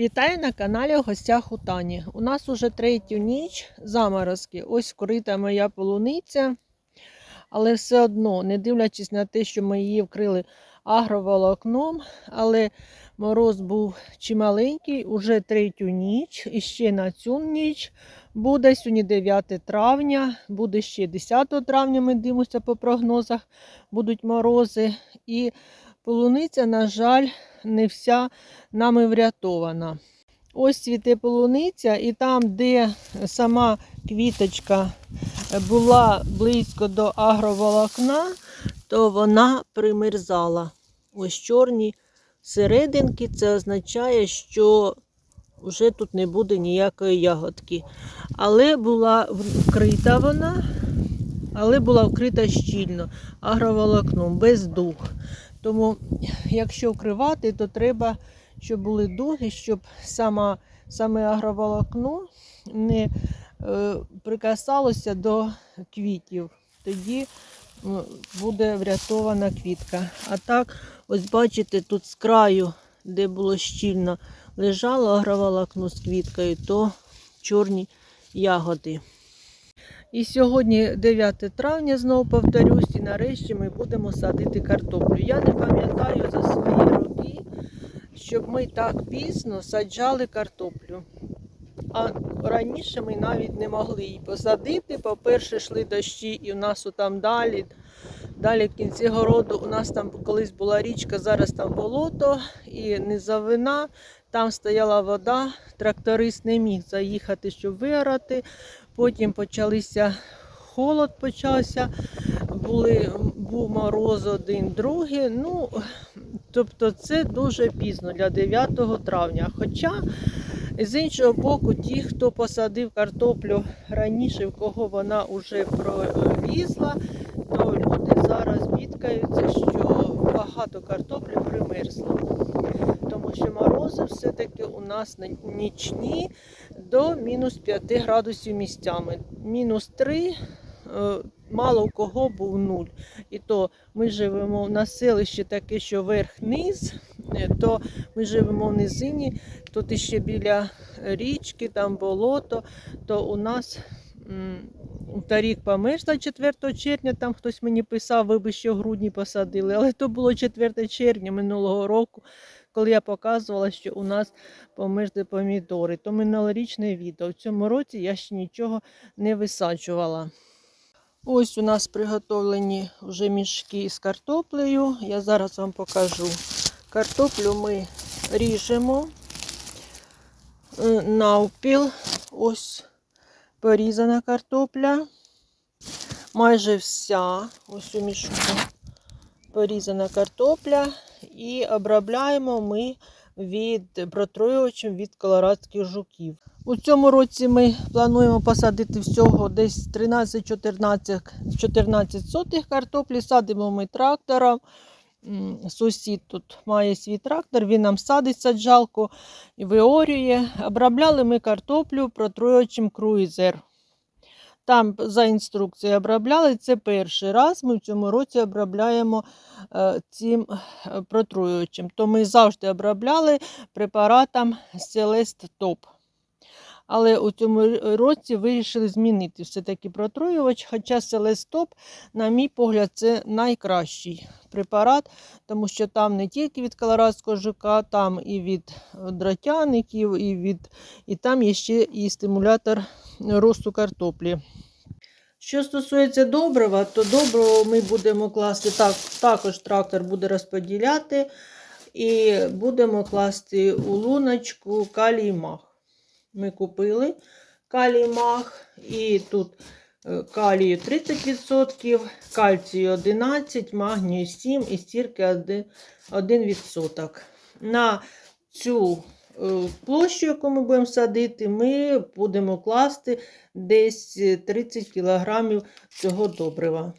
Вітаю на каналі в гостях у Тані. У нас уже третю ніч заморозки. Ось вкрита моя полуниця. Але все одно, не дивлячись на те, що ми її вкрили агроволокном, але мороз був чималенький, уже третю ніч. І ще на цю ніч буде сьогодні 9 травня, буде ще 10 травня, ми дивимося по прогнозах, будуть морози. І полуниця, на жаль, не вся нами врятована. Ось цвіте полуниця, і там, де сама квіточка була близько до агроволокна, то вона примерзала. Ось чорні серединки, це означає, що вже тут не буде ніякої ягодки. Але була вкрита вона, але була вкрита щільно агроволокном, без дух. Тому, якщо вкривати, то треба, щоб були дуги, щоб сама, саме агроволокно не е, прикасалося до квітів. Тоді буде врятована квітка. А так, ось бачите, тут з краю, де було щільно, лежало агроволокно з квіткою, то чорні ягоди. І сьогодні 9 травня, знову повторюсь, і нарешті ми будемо садити картоплю. Я не пам'ятаю за свої роки, щоб ми так пізно саджали картоплю. А раніше ми навіть не могли її посадити. По-перше, йшли дощі, і у нас там далі, далі в кінці городу, у нас там колись була річка, зараз там болото і низовина. Там стояла вода, тракторист не міг заїхати, щоб виорати. Потім почалися холод почався, були, був мороз один, другий. Ну, тобто це дуже пізно для 9 травня. Хоча, з іншого боку, ті, хто посадив картоплю раніше, в кого вона вже пролізла, то люди зараз бідкаються, що багато картоплі примерзло. Тому що морози все-таки у нас на- нічні до мінус 5 градусів місцями. Мінус 3, е, мало у кого був нуль. І то ми живемо на селищі таке, що верх-низ, е, то ми живемо в низині, тут іще біля річки, там болото, то у нас. м, Торік померзла 4 червня, там хтось мені писав, ви би ще в грудні посадили. Але то було 4 червня минулого року, коли я показувала, що у нас померзли помідори. То минулорічне відео. В цьому році я ще нічого не висаджувала. Ось у нас приготовлені вже мішки з картоплею. Я зараз вам покажу. Картоплю ми ріжемо е, навпіл. Ось порізана картопля. Майже вся. Ось у мішку порізана картопля. І обробляємо ми від протруювачем від колорадських жуків. У цьому році ми плануємо посадити всього десь 13-14 14 сотих картоплі. Садимо ми трактором. Сусід тут має свій трактор, він нам садить саджалку і виорює. Обробляли ми картоплю протруювачем круїзер. Там за інструкцією обробляли. Це перший раз ми в цьому році обробляємо е, цим е, протруювачем. То ми завжди обробляли препаратом Celest Top. Але у цьому році вирішили змінити все-таки протруювач. Хоча Top, на мій погляд, це найкращий препарат, тому що там не тільки від колорадського жука, там і від дротяників, і, від, і там є ще і стимулятор росту картоплі. Що стосується добрива, то добриво ми будемо класти так, також трактор буде розподіляти і будемо класти у луночку калій мах. Ми купили калій мах і тут е, калію 30%, кальцію 11%, магнію 7% і стірки 1%. 1%. На цю площу, яку ми будемо садити, ми будемо класти десь 30 кг цього добрива.